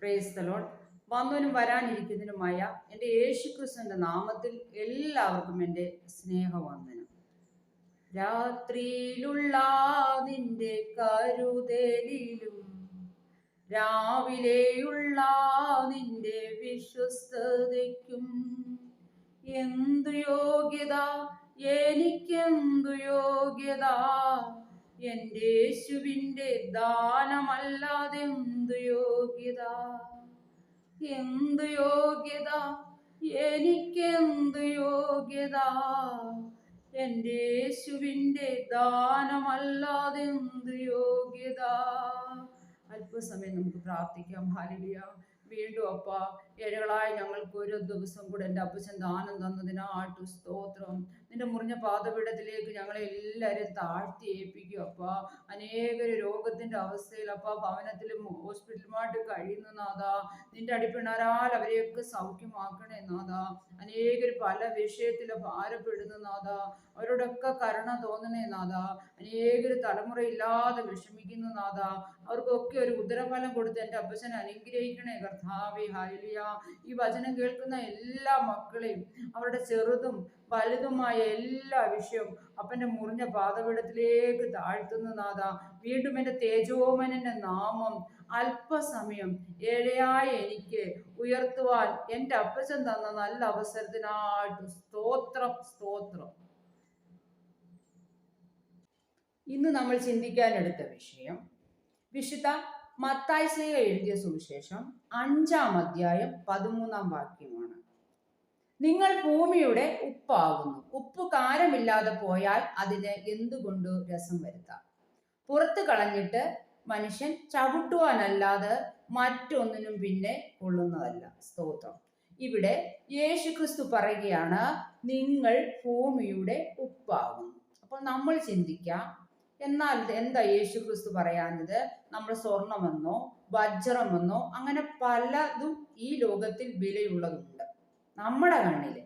പ്രേസ്തലോൺ വന്നവനും വരാനിരിക്കുന്നതിനുമായ എന്റെ യേശുക്രിസ്തുവിന്റെ നാമത്തിൽ എല്ലാവർക്കും എന്റെ സ്നേഹവന്ദനം. രാത്രിയിലുള്ള നിന്റെ കരുതലിലും രാവിലെയുള്ള നിന്റെ വിശ്വസ്തതയ്ക്കും എന്തു യോഗ്യത? എനിക്കെന്തു യോഗ്യത? എന്റെ യേശുവിന്റെ ദാനമല്ലാതെ എന്തു യോഗ്യത? എന്തു യോഗ്യത? എനിക്കെന്തു യോഗ്യത? എന്റെ യേശുവിന്റെ ദാനമല്ലാതെ എന്തു യോഗ്യത? അല്പസമയം നമുക്ക് പ്രാർത്ഥിക്കാം. ഹാലിയ വീണ്ടും അപ്പ ഏഴകളായി ഞങ്ങൾക്ക് ഒരു ദിവസം കൂടെ എന്റെ അപ്പച്ചൻ ദാനം തന്നതിനാട്ടു സ്തോത്രം. നിന്റെ മുറിഞ്ഞ പാതപീഠത്തിലേക്ക് ഞങ്ങളെ എല്ലാവരെയും താഴ്ത്തി ഏൽപ്പിക്കും. അപ്പ അനേക രോഗത്തിന്റെ അവസ്ഥയിൽ അപ്പ ഭവനത്തിലും ഹോസ്പിറ്റലുമായിട്ട് കഴിയുന്ന നാഥ. നിന്റെ അടിപ്പിണരാൽ അവരെയൊക്കെ സൗഖ്യമാക്കണേ നാഥ. അനേകർ പല വിഷയത്തിൽ ഭാരപ്പെടുന്ന നാഥ. അവരോടൊക്കെ കരുണ തോന്നണേ നാഥ. അനേകർ തലമുറയില്ലാതെ വിഷമിക്കുന്ന നാഥ. അവർക്കൊക്കെ ഒരു ഉദരഫലം കൊടുത്ത് എന്റെ അപ്പച്ചൻ അനുഗ്രഹിക്കണേ കർത്താവേ. ഹാലിയ ഈ വചനം കേൾക്കുന്ന എല്ലാ മക്കളെയും അവരുടെ ചെറുതും വലുതുമായ എല്ലാ വിഷയവും അപ്പന്റെ മുറിഞ്ഞ പാതപീഠത്തിലേക്ക് താഴ്ത്തുന്ന നാഥ. വീണ്ടും എന്റെ തേജോമനന്റെ നാമം അല്പസമയം ഏഴയായ എനിക്ക് ഉയർത്തുവാൻ എന്റെ അപ്പച്ചൻ തന്ന നല്ല അവസരത്തിനായിട്ട് സ്തോത്രം സ്തോത്രം. ഇന്ന് നമ്മൾ ചിന്തിക്കാനെടുത്ത വിഷയം വിശുദ്ധ മത്തായ്സയെ എഴുതിയ സുവിശേഷം അഞ്ചാം അധ്യായം പതിമൂന്നാം വാക്യമാണ്. നിങ്ങൾ ഭൂമിയുടെ ഉപ്പാകുന്നു. ഉപ്പ് കാരമില്ലാതെ പോയാൽ അതിന് എന്തുകൊണ്ട് രസം വരുത്താം? പുറത്ത് കളഞ്ഞിട്ട് മനുഷ്യൻ ചവിട്ടുവാനല്ലാതെ മറ്റൊന്നിനും പിന്നെ കൊള്ളുന്നതല്ല. സ്തോത്രം. ഇവിടെ യേശു ക്രിസ്തു പറയുകയാണ് നിങ്ങൾ ഭൂമിയുടെ ഉപ്പാകുന്നു. അപ്പോൾ നമ്മൾ ചിന്തിക്കാം എന്നാൽ എന്താ യേശു ക്രിസ്തു പറയാനത് നമ്മൾ സ്വർണമെന്നോ വജ്രമെന്നോ അങ്ങനെ പലതും ഈ ലോകത്തിൽ വിലയുള്ളതുണ്ട് നമ്മുടെ കണ്ണിൽ.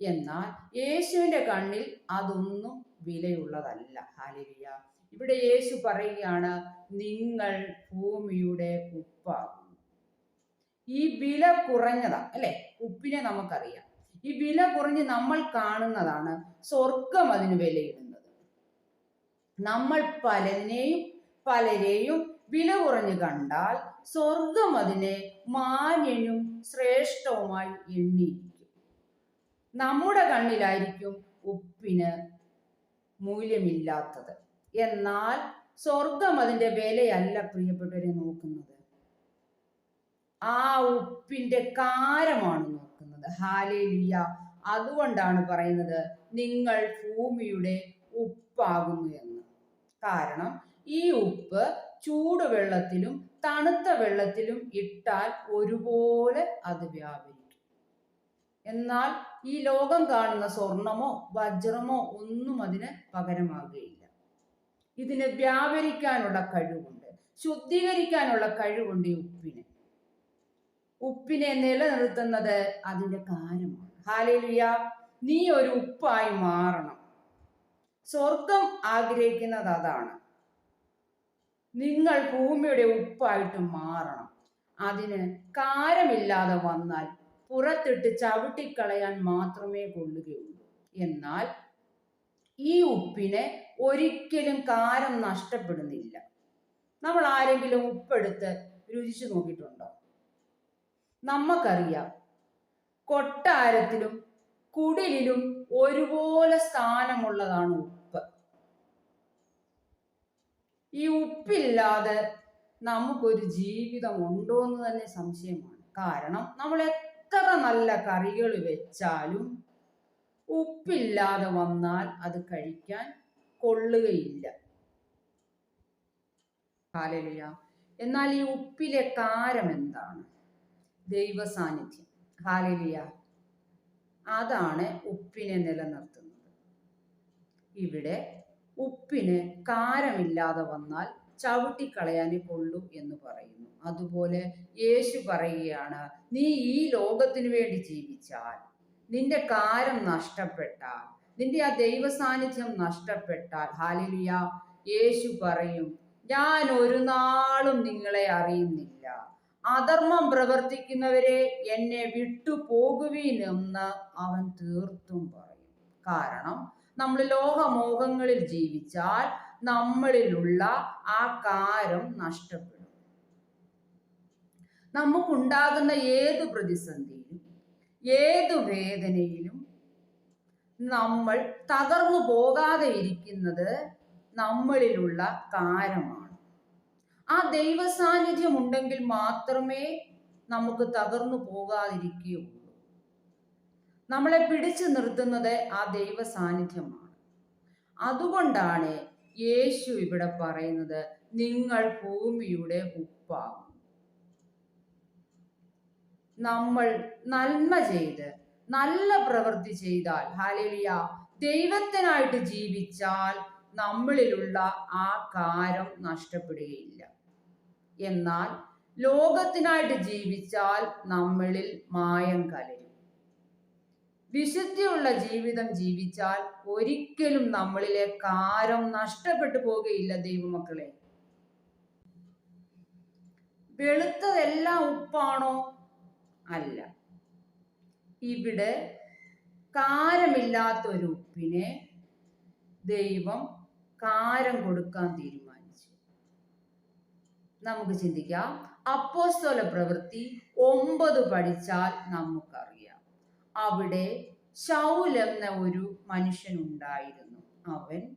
എന്നാൽ യേശുവിന്റെ കണ്ണിൽ അതൊന്നും വിലയുള്ളതല്ല. ഹാലിയ ഇവിടെ യേശു പറയുകയാണ് നിങ്ങൾ ഭൂമിയുടെ ഉപ്പാകുന്നു. ഈ വില കുറഞ്ഞതാ അല്ലെ? ഉപ്പിനെ നമുക്കറിയാം. ഈ വില കുറഞ്ഞ് നമ്മൾ കാണുന്നതാണ് സ്വർഗം അതിന് വിലയിടുന്നത്. നമ്മൾ പലതിനെയും പലരെയും വില കുറഞ്ഞു കണ്ടാൽ സ്വർഗം അതിനെ മാന്യനും ശ്രേഷ്ഠവുമായി എണ്ണിയിരിക്കും നമ്മുടെ കണ്ണിലായിരിക്കും ഉപ്പിന് മൂല്യമില്ലാത്തത്. എന്നാൽ സ്വർഗം അതിന്റെ വിലയല്ല പ്രിയപ്പെട്ടവരെ നോക്കുന്നത്. ആ ഉപ്പിന്റെ കാരമാണ് നോക്കുന്നത്. ഹാലേലിയ. അതുകൊണ്ടാണ് പറയുന്നത് നിങ്ങൾ ഭൂമിയുടെ ഉപ്പാകുന്നു എന്ന്. കാരണം ഈ ഉപ്പ് ചൂടുവെള്ളത്തിലും തണുത്ത വെള്ളത്തിലും ഇട്ടാൽ ഒരുപോലെ അത് വ്യാപരിക്കും എന്നാൽ ഈ ലോകം കാണുന്ന സ്വർണമോ വജ്രമോ ഒന്നും അതിന് പകരമാകുകയില്ല. ഇതിന് വ്യാപരിക്കാനുള്ള കഴിവുണ്ട്. ശുദ്ധീകരിക്കാനുള്ള കഴിവുണ്ട് ഈ ഉപ്പിന്. ഉപ്പിനെ നിലനിർത്തുന്നത് അതിന്റെ കാരമാണ് ഹാലേലിയ നീ ഒരു ഉപ്പായി മാറണം. സ്വർഗം ആഗ്രഹിക്കുന്നത് അതാണ്. നിങ്ങൾ ഭൂമിയുടെ ഉപ്പായിട്ട് മാറണം. അതിന് കാരമില്ലാതെ വന്നാൽ പുറത്തിട്ട് ചവിട്ടിക്കളയാൻ മാത്രമേ കൊള്ളുകയുള്ളൂ. എന്നാൽ ഈ ഉപ്പിനെ ഒരിക്കലും കാരം നഷ്ടപ്പെടുന്നില്ല. നമ്മൾ ആരെങ്കിലും ഉപ്പെടുത്ത് രുചിച്ചു നോക്കിയിട്ടുണ്ടോ? നമുക്കറിയാം കൊട്ടാരത്തിലും കുടിലിലും ഒരുപോലെ സ്ഥാനമുള്ളതാണ് ഉപ്പ്. ഈ ഉപ്പില്ലാതെ നമുക്കൊരു ജീവിതം ഉണ്ടോ എന്ന് തന്നെ സംശയമാണ്. കാരണം നമ്മൾ എത്ര നല്ല കറികൾ വെച്ചാലും ഉപ്പില്ലാതെ വന്നാൽ അത് കഴിക്കാൻ കൊള്ളുകയില്ല. ഹാലലിയ എന്നാൽ ഈ ഉപ്പിലെ കാരം എന്താണ്? ദൈവസാന്നിധ്യം. ഹാലലിയ അതാണ് ഉപ്പിനെ നിലനിർത്തുന്നത്. ഇവിടെ ഉപ്പിന് കാരമില്ലാതെ വന്നാൽ ചവിട്ടിക്കളയാനേ കൊള്ളൂ എന്ന് പറയുന്നു. അതുപോലെ യേശു പറയുകയാണ് നീ ഈ ലോകത്തിനു വേണ്ടി ജീവിച്ചാൽ നിന്റെ കാരം നഷ്ടപ്പെട്ടാൽ നിന്റെ ആ ദൈവ സാന്നിധ്യം നഷ്ടപ്പെട്ടാൽ ഹാലിലിയ യേശു പറയും ഞാൻ ഒരു നാളും നിങ്ങളെ അറിയുന്നില്ല. അധർമ്മം പ്രവർത്തിക്കുന്നവരെ എന്നെ വിട്ടു പോകുവീനെന്ന് അവൻ തീർത്തും പറയും. കാരണം നമ്മൾ ലോകമോഹങ്ങളിൽ ജീവിച്ചാൽ നമ്മളിലുള്ള ആ കാരം നഷ്ടപ്പെടും. നമുക്കുണ്ടാകുന്ന ഏത് പ്രതിസന്ധിയിലും ഏത് വേദനയിലും നമ്മൾ തകർന്നു പോകാതെ ഇരിക്കുന്നത് നമ്മളിലുള്ള കാരമാണ് ആ ദൈവ സാന്നിധ്യം ഉണ്ടെങ്കിൽ മാത്രമേ നമുക്ക് തകർന്നു പോകാതിരിക്കുകയുള്ളൂ. നമ്മളെ പിടിച്ചു നിർത്തുന്നത് ആ ദൈവ സാന്നിധ്യമാണ് അതുകൊണ്ടാണ് യേശു ഇവിടെ പറയുന്നത് നിങ്ങൾ ഭൂമിയുടെ ഉപ്പാകും. നമ്മൾ നന്മ ചെയ്ത് നല്ല പ്രവൃത്തി ചെയ്താൽ ഹാലേലിയ ദൈവത്തിനായിട്ട് ജീവിച്ചാൽ നമ്മളിലുള്ള ആ കാരം നഷ്ടപ്പെടുകയില്ല. എന്നാൽ ലോകത്തിനായിട്ട് ജീവിച്ചാൽ നമ്മളിൽ മായം കലരും. വിശുദ്ധിയുള്ള ജീവിതം ജീവിച്ചാൽ ഒരിക്കലും നമ്മളിലെ കാരം നഷ്ടപ്പെട്ടു പോകുകയില്ല ദൈവമക്കളെ. വെളുത്തതെല്ലാം ഉപ്പാണോ? അല്ല. ഇവിടെ കാരമില്ലാത്ത ഒരു ഉപ്പിനെ ദൈവം കാരം കൊടുക്കാൻ തീരുമാനിച്ചു. നമുക്ക് ചിന്തിക്കാം. അപ്പോസ്തോല പ്രവൃത്തി ഒമ്പത് പഠിച്ചാൽ നമുക്കറിയാം. അവിടെ ശൗൽ എന്ന ഒരു മനുഷ്യനുണ്ടായിരുന്നു. അവൻ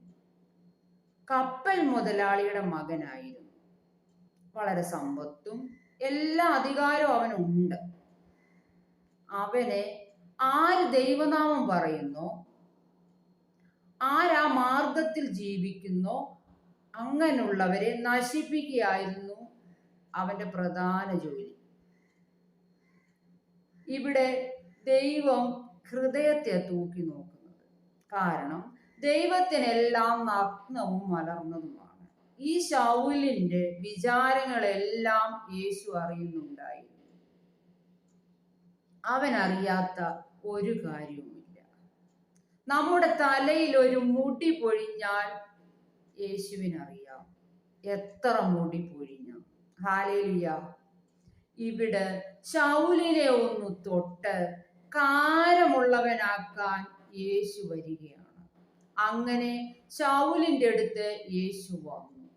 കപ്പൽ മുതലാളിയുടെ മകനായിരുന്നു. വളരെ സമ്പത്തും എല്ലാ അധികാരവും അവനുണ്ട്. അവനെ ആര് ദൈവനാമം പറയുന്നു? ആരാ മാർഗത്തിൽ ജീവിക്കുന്നു? അങ്ങനെയുള്ളവരെ നശിപ്പിക്കുകയായിരുന്നു അവന്റെ പ്രധാന ജോലി. ഇവിടെ ദൈവം ഹൃദയത്തെ തൂക്കി നോക്കുന്നത്. കാരണം ദൈവത്തിനെല്ലാം നഗ്നവും മലർന്നതുമാണ്. ഈ ശൗലിന്റെ വിചാരങ്ങളെല്ലാം യേശു അറിയുന്നുണ്ടായിരുന്നു അവൻ അറിയാത്ത ഒരു കാര്യവുമില്ല. നമ്മുടെ തലയിൽ ഒരു മുടി പൊഴിഞ്ഞാൽ യേശുവിനറിയാം എത്ര മുടി പൊഴിഞ്ഞു. ഹാലേലിയ ഇവിടെ ശൗലിനെ ഒന്ന് തൊട്ട് കാരമുള്ളവനാക്കാൻ യേശു വരികയാണ്. അങ്ങനെ ശൗലിന്റെ അടുത്ത് യേശു വന്നു.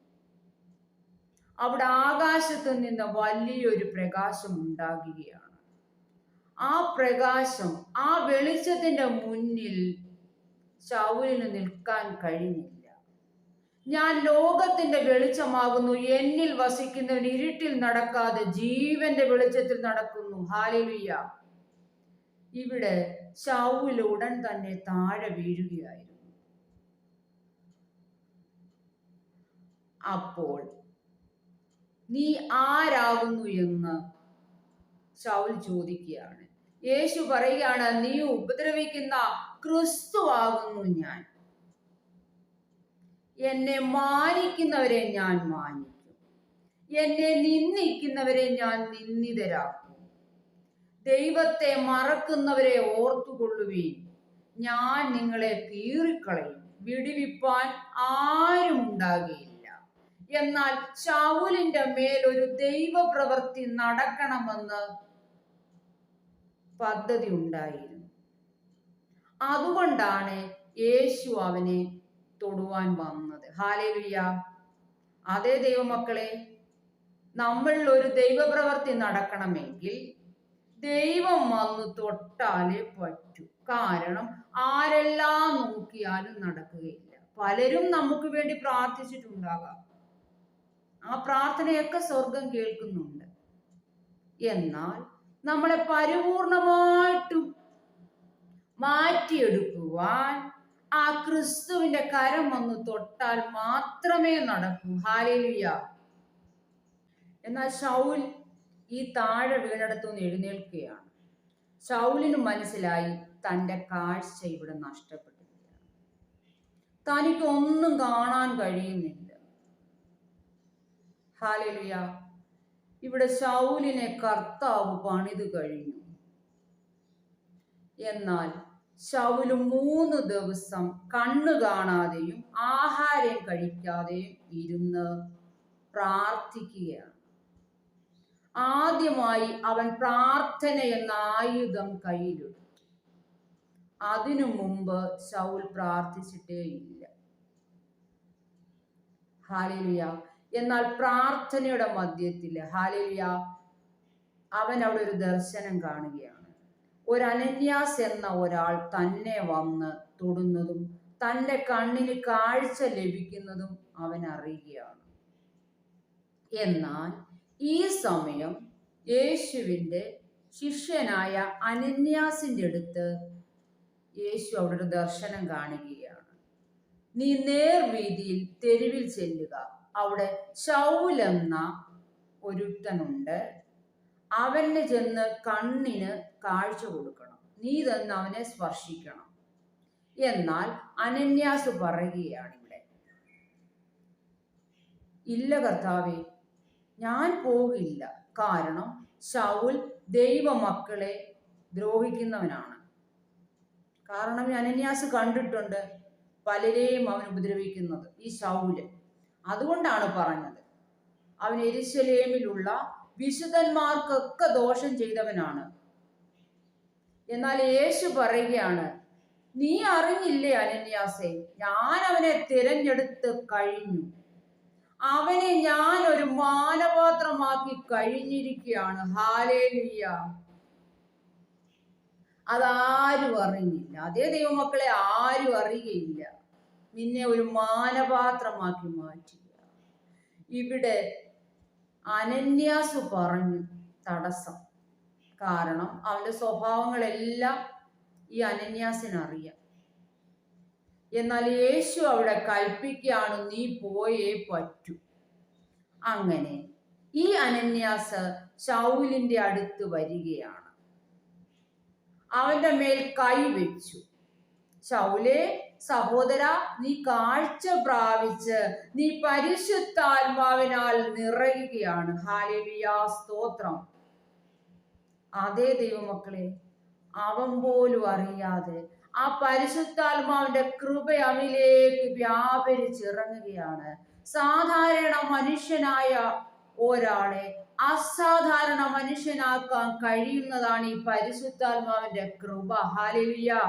അവിടെ ആകാശത്ത് നിന്ന് വലിയൊരു പ്രകാശം ഉണ്ടാകുകയാണ്. ആ പ്രകാശം ആ വെളിച്ചത്തിന്റെ മുന്നിൽ ശൗലിന് നിൽക്കാൻ കഴിഞ്ഞില്ല. ഞാൻ ലോകത്തിന്റെ വെളിച്ചമാകുന്നു എന്നിൽ വസിക്കുന്നവൻ ഇരുട്ടിൽ നടക്കാതെ ജീവന്റെ വെളിച്ചത്തിൽ നടക്കുന്നു. ഹാലലുയ്യ ഇവിടെ ശൗൽ ഉടൻ തന്നെ താഴെ വീഴുകയായിരുന്നു. അപ്പോൾ നീ ആരാകുന്നു എന്ന് ശൗൽ ചോദിക്കുകയാണ്. യേശു പറയുകയാണ് നീ ഉപദ്രവിക്കുന്ന ക്രിസ്തുവാകുന്നു ഞാൻ. എന്നെ മാനിക്കുന്നവരെ ഞാൻ മാനിക്കും. എന്നെ നിന്ദിക്കുന്നവരെ ഞാൻ നിന്ദിതരാക്കും. ദൈവത്തെ മറക്കുന്നവരെ ഓർത്തുകൊള്ളുവീൻ. ഞാൻ നിങ്ങളെ കീറിക്കളയും. വിടിവിപ്പാൻ ആരും എന്നാൽ ശൗലിന്റെ മേൽ ഒരു ദൈവപ്രവൃത്തി നടക്കണമെന്ന് പദ്ധതി ഉണ്ടായിരുന്നു. അതുകൊണ്ടാണ് യേശു അവനെ തൊടുവാൻ വന്നത്. ഹാലേലുയ്യ അതേ ദൈവമക്കളെ നമ്മൾ ഒരു ദൈവപ്രവൃത്തി നടക്കണമെങ്കിൽ ദൈവം വന്ന് തൊട്ടാലേ പറ്റൂ. കാരണം ആരെല്ലാം നോക്കിയാലും നടക്കുകയില്ല. പലരും നമുക്ക് വേണ്ടി പ്രാർത്ഥിച്ചിട്ടുണ്ടാകാം. ആ പ്രാർത്ഥനയൊക്കെ സ്വർഗം കേൾക്കുന്നുണ്ട്. എന്നാൽ നമ്മളെ പരിപൂർണമായിട്ടും മാറ്റിയെടുക്കുവാൻ ആ ക്രിസ്തുവിന്റെ കരം വന്ന് തൊട്ടാൽ മാത്രമേ നടക്കൂ. ഹാലേലുയ. എന്നാൽ ഷൗൽ ഈ താഴെ വീണടത്തുനിന്ന് എഴുന്നേൽക്കുകയാണ്. ഷൗലിന് മനസ്സിലായി തന്റെ കാഴ്ച ഇവിടെ നഷ്ടപ്പെട്ടിരിക്കുകയാണ്. തനിക്ക് ഒന്നും കാണാൻ കഴിയുന്നില്ല. ഹാലേലുയ. ഇവിടെ ശൗലിനെ കർത്താവ് പണിത് കഴിഞ്ഞു. എന്നാൽ ശൗൽ മൂന്ന് ദിവസം കണ്ണു കാണാതെയും ആഹാരം കഴിക്കാതെയും ഇരുന്ന് പ്രാർത്ഥിക്കുകയാണ്. ആദ്യമായി അവൻ പ്രാർത്ഥന എന്ന ആയുധം കയ്യിലെടുത്തു അതിനു മുമ്പ് ശൗൽ പ്രാർത്ഥിച്ചിട്ടേയില്ല. ഹാലിയ എന്നാൽ പ്രാർത്ഥനയുടെ മധ്യത്തിൽ ഹാലിയ അവൻ അവിടെ ഒരു ദർശനം കാണുകയാണ്. ഒരു അനന്യാസ് എന്ന ഒരാൾ തന്നെ വന്ന് തൊടുന്നതും തന്റെ കണ്ണിന് കാഴ്ച ലഭിക്കുന്നതും അവൻ അറിയുകയാണ്. എന്നാൽ ഈ സമയം യേശുവിന്റെ ശിഷ്യനായ അനന്യാസിന്റെ അടുത്ത് യേശു ഒരു ദർശനം കാണുകയാണ്. നീ നേർവീതിയിൽ തെരുവിൽ ചെല്ലുക. അവിടെ ശൗലെന്ന ഒരുത്തനുണ്ട്. അവന് ചെന്ന് കണ്ണിന് കാഴ്ച കൊടുക്കണം. നീ തന്നെ അവനെ സ്പർശിക്കണം. എന്നാൽ അനന്യാസ് പറയുകയാണ് ഇവിടെ. ഇല്ല കർത്താവെ ഞാൻ പോകില്ല. കാരണം ശൗൽ ദൈവമക്കളെ ദ്രോഹിക്കുന്നവനാണ്. കാരണം അനന്യാസ് കണ്ടിട്ടുണ്ട് പലരെയും അവൻ ഉപദ്രവിക്കുന്നത് ഈ ശൗൽ. അതുകൊണ്ടാണ് പറഞ്ഞത്. അവൻ എരിശലേമിലുള്ള വിശുദ്ധന്മാർക്കൊക്കെ ദോഷം ചെയ്തവനാണ്. എന്നാൽ യേശു പറയുകയാണ് നീ അറിഞ്ഞില്ലേ അനന്യാസെ ഞാൻ അവനെ തിരഞ്ഞെടുത്ത് കഴിഞ്ഞു. അവനെ ഞാൻ ഒരു മാനപാത്രമാക്കി കഴിഞ്ഞിരിക്കുകയാണ്. ഹാലേലിയ. അതാരും അറിഞ്ഞില്ല. അതേ ദൈവമക്കളെ ആരും അറിയുകയില്ല. നിന്നെ ഒരു മാനപാത്രമാക്കി മാറ്റുക ഇവിടെ അനന്യാസ് പറഞ്ഞു തടസ്സം. കാരണം അവന്റെ സ്വഭാവങ്ങളെല്ലാം ഈ അനന്യാസിനറിയാം. എന്നാൽ യേശു അവിടെ കൽപ്പിക്കുകയാണ് നീ പോയേ പറ്റൂ. അങ്ങനെ ഈ അനന്യാസ് ശൗലിന്റെ അടുത്ത് വരികയാണ്. അവന്റെ മേൽ കൈവച്ചു ശൗലെ സഹോദര നീ കാഴ്ച പ്രാപിച്ച് നീ പരിശുദ്ധാത്മാവിനാൽ നിറയുകയാണ്. ഹാലിയ സ്തോത്രം. അതേ ദൈവമക്കളെ അവൻ പോലും അറിയാതെ ആ പരിശുദ്ധാത്മാവിന്റെ കൃപ അവനിലേക്ക് വ്യാപരിച്ചിറങ്ങുകയാണ് സാധാരണ മനുഷ്യനായ ഒരാളെ അസാധാരണ മനുഷ്യനാക്കാൻ കഴിയുന്നതാണ് ഈ പരിശുദ്ധാത്മാവിന്റെ കൃപ. ഹാലിലിയ.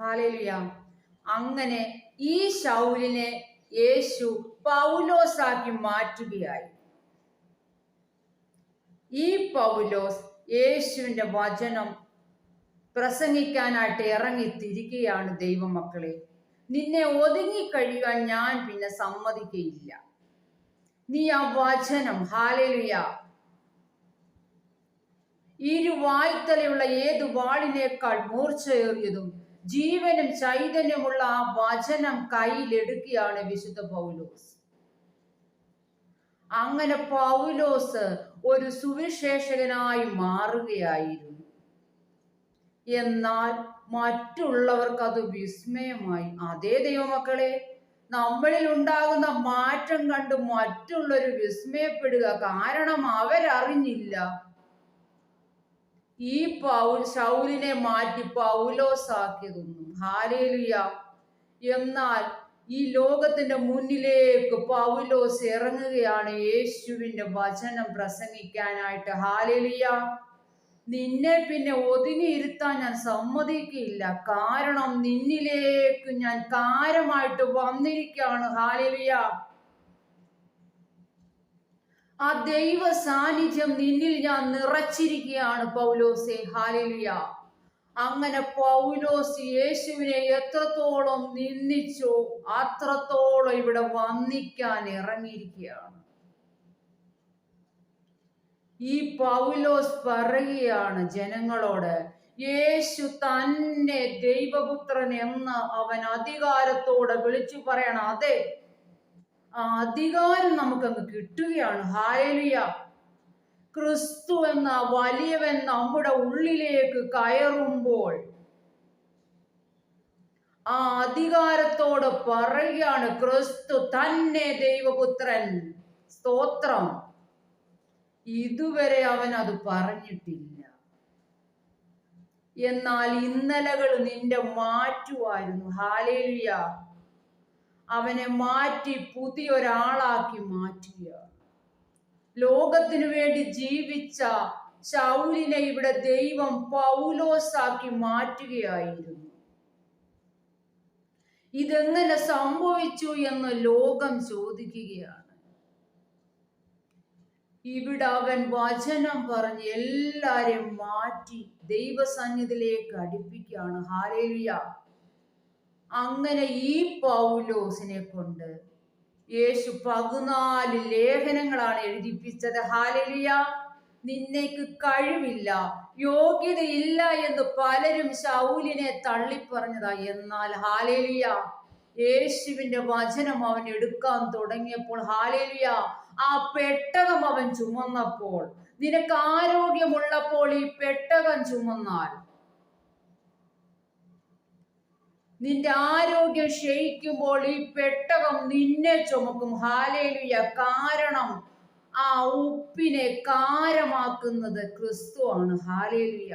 ഹാലേലുയ. അങ്ങനെ ഈ ശൗലിനെ യേശു പൗലോസാക്കി മാറ്റുകയായി. ഈ പൗലോസ് യേശുവിന്റെ വചനം പ്രസംഗിക്കാനായിട്ട് ഇറങ്ങി തിരിക്കുകയാണ് ദൈവമക്കളെ നിന്നെ ഒതുങ്ങിക്കഴിയാൻ ഞാൻ പിന്നെ സമ്മതിക്കയില്ല. നീ ആ വചനം ഹാലേലുയ ഇരുവായ്ത്തലയുള്ള ഏത് വാളിനേക്കാൾ മൂർച്ചയേറിയതും ജീവനും ചൈതന്യമുള്ള ആ വചനം കയ്യിലെടുക്കുകയാണ് വിശുദ്ധ പൗലോസ്. അങ്ങനെ പൗലോസ് ഒരു സുവിശേഷകനായി മാറുകയായിരുന്നു. എന്നാൽ മറ്റുള്ളവർക്ക് അത് വിസ്മയമായി. അതേ ദൈവമക്കളെ നമ്മളിൽ ഉണ്ടാകുന്ന മാറ്റം കണ്ട് മറ്റുള്ളവർ വിസ്മയപ്പെടുക കാരണം അവരറിഞ്ഞില്ല. ഈ പൗൽ ശൗലിനെ മാറ്റി പൗലോസാക്കിയതൊന്നും ഹാലേലിയ. എന്നാൽ ഈ ലോകത്തിന്റെ മുന്നിലേക്ക് പൗലോസ് ഇറങ്ങുകയാണ്. യേശുവിന്റെ വചനം പ്രസംഗിക്കാനായിട്ട്. ഹാലലിയ നിന്നെ പിന്നെ ഒതുങ്ങിയിരുത്താൻ ഞാൻ സമ്മതിക്കില്ല. കാരണം നിന്നിലേക്ക് ഞാൻ കാരമായിട്ട് വന്നിരിക്കുകയാണ്. ഹാലലിയ ആ ദൈവ സാന്നിധ്യം നിന്നിൽ ഞാൻ നിറച്ചിരിക്കുകയാണ് പൗലോസെ. ഹാലിലിയ അങ്ങനെ പൗലോസ് യേശുവിനെ എത്രത്തോളം നിന്ദിച്ചോ അത്രത്തോളം ഇവിടെ വന്നിക്കാൻ ഇറങ്ങിയിരിക്കുകയാണ്. ഈ പൗലോസ് പറയുകയാണ് ജനങ്ങളോട് യേശു തന്നെ ദൈവപുത്രൻ എന്ന് അവൻ അധികാരത്തോടെ വിളിച്ചു പറയണം. അതെ ആ അധികാരം നമുക്കങ്ങ് കിട്ടുകയാണ്. ഹായലിയ ക്രിസ്തു എന്ന വലിയവൻ നമ്മുടെ ഉള്ളിലേക്ക് കയറുമ്പോൾ ആ അധികാരത്തോട് പറയുകയാണ് ക്രിസ്തു തന്നെ ദൈവപുത്രൻ. സ്തോത്രം. ഇതുവരെ അവൻ അത് പറഞ്ഞിട്ടില്ല. എന്നാൽ ഇന്നലകൾ നിന്റെ മാറ്റുമായിരുന്നു ഹാലേലുയ. അവനെ മാറ്റി പുതിയൊരാളാക്കി മാറ്റുക. ലോകത്തിനു വേണ്ടി ജീവിച്ച ശൗലിനെ ഇവിടെ ദൈവം പൗലോസാക്കി മാറ്റുകയായിരുന്നു. ഇതെങ്ങനെ സംഭവിച്ചു എന്ന് ലോകം ചോദിക്കുകയാണ്. ഇവിടെ അവൻ വചനം പറഞ്ഞ് എല്ലാരെയും മാറ്റി ദൈവസന്നിധിയിലേക്ക് അടുപ്പിക്കുകയാണ്. ഹാലേലിയ അങ്ങനെ ഈ പൗലോസിനെ കൊണ്ട് യേശു പതിനാല് ലേഖനങ്ങളാണ് എഴുതിപ്പിച്ചത്. ഹാലലിയ നിന്നേക്ക് കഴിവില്ല യോഗ്യതയില്ല എന്ന് പലരും ശൗലിനെ തള്ളിപ്പറഞ്ഞതാ. എന്നാൽ ഹാലേലിയ യേശുവിന്റെ വചനം അവൻ എടുക്കാൻ തുടങ്ങിയപ്പോൾ ഹാലേലിയ ആ പെട്ടകം അവൻ ചുമന്നപ്പോൾ നിനക്ക് ആരോഗ്യമുള്ളപ്പോൾ ഈ പെട്ടകം ചുമന്നാൽ നിന്റെ ആരോഗ്യം ക്ഷയിക്കുമ്പോൾ ഈ പെട്ടകം നിന്നെ ചുമക്കും. ഹാലേലുയ കാരണം ആ ഉപ്പിനെ കാരമാക്കുന്നത് ക്രിസ്തുവാണ് ഹാലേലുയ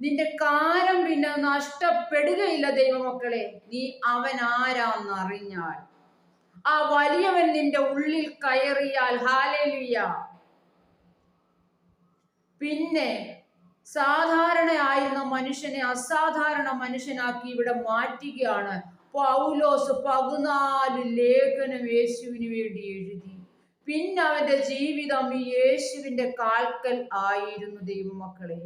നിന്റെ കാരം പിന്നെ നഷ്ടപ്പെടുകയില്ല ദൈവമക്കളെ. നീ അവൻ ആരാന്നറിഞ്ഞാൽ. ആ വലിയവൻ നിന്റെ ഉള്ളിൽ കയറിയാൽ. ഹാലേലുയ പിന്നെ സാധാരണയായിരുന്ന മനുഷ്യനെ അസാധാരണ മനുഷ്യനാക്കി ഇവിടെ മാറ്റുകയാണ്. പൗലോസ് പതിനാല് ലേഖനം യേശുവിന് വേണ്ടി എഴുതി. പിന്നെ അവന്റെ ജീവിതം ഈ യേശുവിന്റെ കാൽക്കൽ ആയിരുന്നു ദൈവമക്കളെ.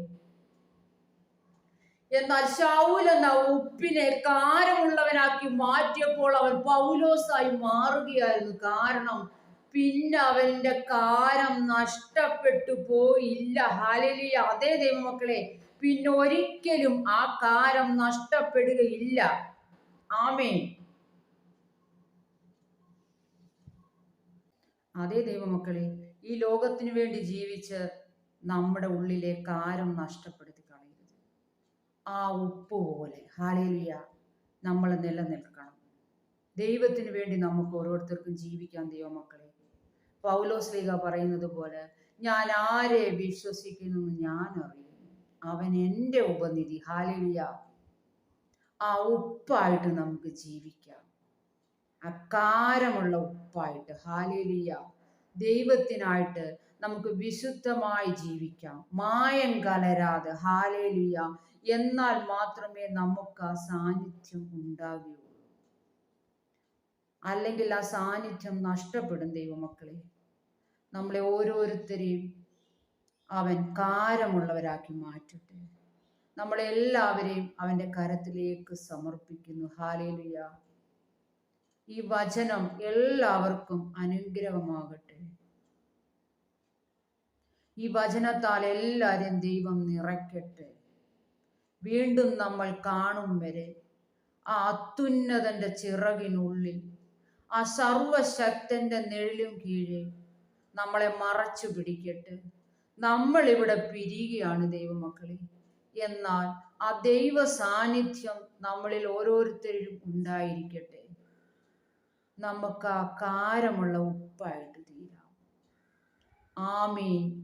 എന്നാൽ ശൗൽ എന്ന ഉപ്പിനെ കാരമുള്ളവനാക്കി മാറ്റിയപ്പോൾ അവൻ പൗലോസായി മാറുകയായിരുന്നു. കാരണം പിന്നെ അവന്റെ കാരം നഷ്ടപ്പെട്ടു പോയില്ല. ഹാലലിയ അതേ ദൈവമക്കളെ പിന്നെ ഒരിക്കലും ആ കാരം നഷ്ടപ്പെടുകയില്ല. ആമേ അതേ ദൈവമക്കളെ ഈ ലോകത്തിനു വേണ്ടി ജീവിച്ച് നമ്മുടെ ഉള്ളിലെ കാരം നഷ്ടപ്പെടുത്തി കളയരുത്. ആ ഉപ്പ് പോലെ ഹാലേലിയ നമ്മൾ നിലനിൽക്കണം. ദൈവത്തിന് വേണ്ടി നമുക്ക് ഓരോരുത്തർക്കും ജീവിക്കാൻ ദൈവമക്കളെ. പൗലോസ് ലീഗ പറയുന്നത് പോലെ ഞാൻ ആരെ വിശ്വസിക്കുന്നു ഞാൻ അറിയുന്നു അവൻ എന്റെ ഉപനിധി. ഹാലിയ ആ ഉപ്പായിട്ട് നമുക്ക് ജീവിക്കാം. അക്കാരമുള്ള ഉപ്പായിട്ട്. ഹാലിയ ദൈവത്തിനായിട്ട് നമുക്ക് വിശുദ്ധമായി ജീവിക്കാം. മായം കലരാതെ. ഹാലേലിയ എന്നാൽ മാത്രമേ നമുക്ക് ആ സാന്നിധ്യം ഉണ്ടാകുകയുള്ളൂ അല്ലെങ്കിൽ ആ സാന്നിധ്യം നഷ്ടപ്പെടും ദൈവമക്കളെ. നമ്മളെ ഓരോരുത്തരെയും അവൻ കാരമുള്ളവരാക്കി മാറ്റട്ടെ. നമ്മളെല്ലാവരെയും അവന്റെ കരത്തിലേക്ക് സമർപ്പിക്കുന്നു. ഹാലേലുയ. ഈ വചനം എല്ലാവർക്കും അനുഗ്രഹമാകട്ടെ. ഈ വചനത്താൽ എല്ലാവരെയും ദൈവം നിറയ്ക്കട്ടെ. വീണ്ടും നമ്മൾ കാണും വരെ ആ അത്യുന്നതന്റെ ചിറകിനുള്ളിൽ ആ സർവശക്തന്റെ നിഴലും കീഴെ നമ്മളെ മറച്ചു പിടിക്കട്ടെ. നമ്മൾ ഇവിടെ പിരിയുകയാണ് ദൈവമക്കളെ. എന്നാൽ ആ ദൈവ സാന്നിധ്യം നമ്മളിൽ ഓരോരുത്തരിലും ഉണ്ടായിരിക്കട്ടെ. നമുക്ക് ആ കാരമുള്ള ഉപ്പായിട്ട് തീരാം. ആമീൻ.